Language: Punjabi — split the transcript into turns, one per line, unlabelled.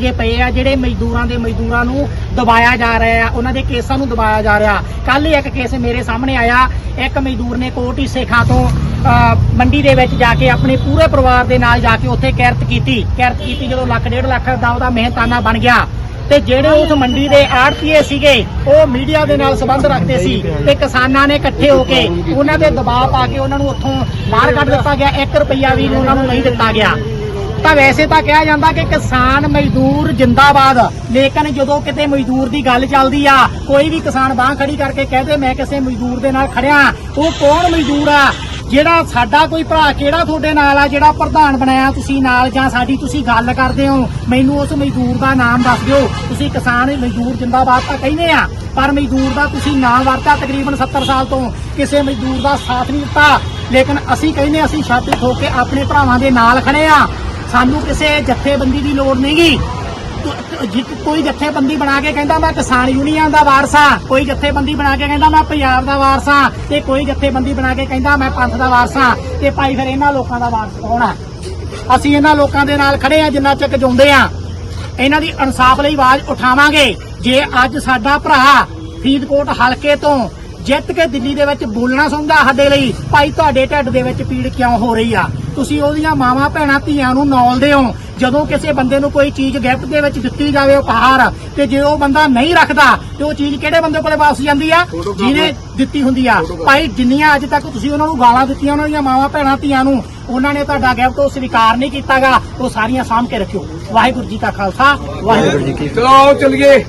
ਜੇ ਪਏ ਆ, ਜਿਹੜੇ ਮਜ਼ਦੂਰਾਂ ਦੇ ਮਜ਼ਦੂਰਾਂ ਨੂੰ ਦਬਾਇਆ ਜਾ ਰਿਹਾ ਆ ਉਹਨਾਂ ਦੇ ਕੇਸਾਂ ਨੂੰ ਦਬਾਇਆ ਜਾ ਰਿਹਾ। ਕੱਲ ਹੀ ਇੱਕ ਕੇਸ ਮੇਰੇ ਸਾਹਮਣੇ ਆਇਆ, ਇੱਕ ਮਜ਼ਦੂਰ ਨੇ ਕੋਟ ਹਿੱਸੇਖਾਂ ਤੋਂ ਮੰਡੀ ਦੇ ਵਿੱਚ ਜਾ ਕੇ ਆਪਣੇ ਪੂਰੇ ਪਰਿਵਾਰ ਦੇ ਨਾਲ ਜਾ ਕੇ ਉੱਥੇ ਕਿਰਤ ਕੀਤੀ। ਕਿਰਤ ਕੀਤੀ ਜਦੋਂ ਲੱਖ, ਡੇਢ ਲੱਖ ਦਾ ਉਹਦਾ ਮਿਹਨਤਾਨਾ ਬਣ ਗਿਆ। ਤੇ ਜਿਹੜੇ ਉਸ ਮੰਡੀ ਦੇ ਆੜਤੀਏ ਸੀਗੇ, ਉਹ ਮੀਡੀਆ ਦੇ ਨਾਲ ਸੰਬੰਧ ਰੱਖਦੇ ਸੀ ਤੇ ਕਿਸਾਨਾਂ ਨੇ ਇਕੱਠੇ ਹੋ ਕੇ ਉਹਨਾਂ ਦੇ ਦਬਾਅ ਪਾ ਕੇ ਉਹਨਾਂ ਨੂੰ ਉੱਥੋਂ ਬਾਹਰ ਕੱਢ ਦਿੱਤਾ ਗਿਆ। 1 ਰੁਪਈਆ ਵੀ ਉਹਨਾਂ ਨੂੰ ਨਹੀਂ ਦਿੱਤਾ ਗਿਆ। ਤਾਂ ਵੈਸੇ ਤਾਂ ਕਿਹਾ ਜਾਂਦਾ ਕਿ ਕਿਸਾਨ ਮਜ਼ਦੂਰ ਜਿੰਦਾਬਾਦ, ਲੇਕਿਨ ਜਦੋਂ ਕਿਤੇ ਮਜ਼ਦੂਰ ਦੀ ਗੱਲ ਚੱਲਦੀ ਆ, ਕੋਈ ਵੀ ਕਿਸਾਨ ਬਾਹ ਖੜੀ ਕਰਕੇ ਕਹਦੇ ਮੈਂ ਕਿਸੇ ਮਜ਼ਦੂਰ ਦੇ ਨਾਲ ਖੜਿਆ ਉਹ ਕੌਣ ਮਜ਼ਦੂਰ ਆ? ਜਿਹੜਾ ਸਾਡਾ ਕੋਈ ਭਰਾ ਕਿਹੜਾ ਤੁਹਾਡੇ ਨਾਲ ਆ, ਜਿਹੜਾ ਪ੍ਰਧਾਨ ਬਣਾਇਆ ਤੁਸੀਂ ਨਾਲ, ਜਾਂ ਸਾਡੀ ਤੁਸੀਂ ਗੱਲ ਕਰਦੇ ਹੋ? ਮੈਨੂੰ ਉਸ ਮਜ਼ਦੂਰ ਦਾ ਨਾਮ ਦੱਸ ਦਿਓ। ਤੁਸੀਂ ਕਿਸਾਨ, ਮਜ਼ਦੂਰ ਜਿੰਦਾਬਾਦ ਤਾਂ ਕਹਿੰਦੇ ਆ, ਪਰ ਮਜ਼ਦੂਰ ਦਾ ਤੁਸੀਂ ਨਾਮ ਵਰਤਾ ਤਕਰੀਬਨ 70 ਸਾਲ ਤੋਂ। ਕਿਸੇ ਮਜ਼ਦੂਰ ਦਾ ਸਾਥ ਨਹੀਂ ਦਿੱਤਾ। ਲੇਕਿਨ ਅਸੀਂ ਕਹਿੰਦੇ ਅਸੀਂ ਛਾਤੀ ਠੋਕ ਕੇ ਆਪਣੇ ਭਰਾਵਾਂ ਦੇ ਨਾਲ ਖੜੇ ਆ। ਸਾਨੂੰ ਕਿਸੇ ਜਥੇਬੰਦੀ ਦੀ ਲੋੜ ਨਹੀਂਗੀ। ਜਿ- ਕੋਈ ਜਥੇਬੰਦੀ ਬਣਾ ਕੇ ਕਹਿੰਦਾ ਮੈਂ ਕਿਸਾਨ ਯੂਨੀਅਨ ਦਾ ਵਾਰਸ ਆ। ਕੋਈ ਜਥੇਬੰਦੀ ਬਣਾ ਕੇ ਕਹਿੰਦਾ ਮੈਂ ਪੰਜਾਬ ਦਾ ਵਾਰਸ ਆ। ਤੇ ਕੋਈ ਜਥੇਬੰਦੀ ਬਣਾ ਕੇ ਕਹਿੰਦਾ ਮੈਂ ਪੰਥ ਦਾ ਵਾਰਸ ਆ। ਤੇ ਭਾਈ ਫਿਰ ਇਹਨਾਂ ਲੋਕਾਂ ਦਾ ਵਾਰਸ ਕੌਣ ਆ? ਅਸੀਂ ਇਹਨਾਂ ਲੋਕਾਂ ਦੇ ਨਾਲ ਖੜੇ ਆ, ਜਿੰਨਾ ਚੱਕ ਜਿਉਂਦੇ ਆ। ਇਹਨਾਂ ਦੀ ਇਨਸਾਫ ਲਈ ਆਵਾਜ਼ ਉਠਾਵਾਂਗੇ। ਜੇ ਅੱਜ ਸਾਡਾ ਭਰਾ ਫਰੀਦਕੋਟ ਹਲਕੇ ਤੋਂ ਜਿੱਤ ਕੇ ਦਿੱਲੀ ਦੇ ਵਿੱਚ ਬੋਲਣਾ ਚਾਹੁੰਦਾ ਸਾਡੇ ਲਈ, ਭਾਈ ਤੁਹਾਡੇ ਢਿੱਡ ਦੇ ਵਿੱਚ ਪੀੜ ਕਿਉਂ ਹੋ ਰਹੀ ਆ? ਤੁਸੀਂ ਉਹਦੀਆਂ ਮਾਵਾਂ ਭੈਣਾਂ ਧੀਆਂ ਨੂੰ ਨੌਲਦੇ ਹੋ। ਜਦੋਂ ਕਿਸੇ ਬੰਦੇ ਨੂੰ ਕੋਈ ਚੀਜ਼ ਗਿਫਟ ਦੇ ਵਿੱਚ ਦਿੱਤੀ ਜਾਵੇ ਉਪਹਾਰ ਤੇ ਜੇ ਉਹ ਬੰਦਾ ਨਹੀਂ ਰੱਖਦਾ ਤੇ ਉਹ ਚੀਜ਼ ਕਿਹੜੇ ਬੰਦੇ ਕੋਲੇ ਵਾਪਸ ਜਾਂਦੀ ਆ? ਜਿਹਨੇ ਦਿੱਤੀ ਹੁੰਦੀ ਆ। ਭਾਈ ਜਿੰਨੀਆਂ ਅੱਜ ਤੱਕ ਤੁਸੀਂ ਉਹਨਾਂ ਨੂੰ ਗਾਲਾਂ ਦਿੱਤੀਆਂ ਉਹਨਾਂ ਦੀਆਂ ਮਾਵਾਂ ਭੈਣਾਂ ਧੀਆਂ ਨੂੰ ਉਹਨਾਂ ਨੇ ਤੁਹਾਡਾ ਗਿਫਟ ਉਹ ਸਵੀਕਾਰ ਨਹੀਂ ਕੀਤਾਗਾ। ਉਹ ਸਾਰੀਆਂ ਸਾਂਭ ਕੇ ਰੱਖਿਓ। ਵਾਹਿਗੁਰੂ ਜੀ ਕਾ ਖਾਲਸਾ ਵਾਹਿਗੁਰੂ ਜੀ ਕੀ
ਚਲੋ ਆਓ ਚੱਲੀਏ।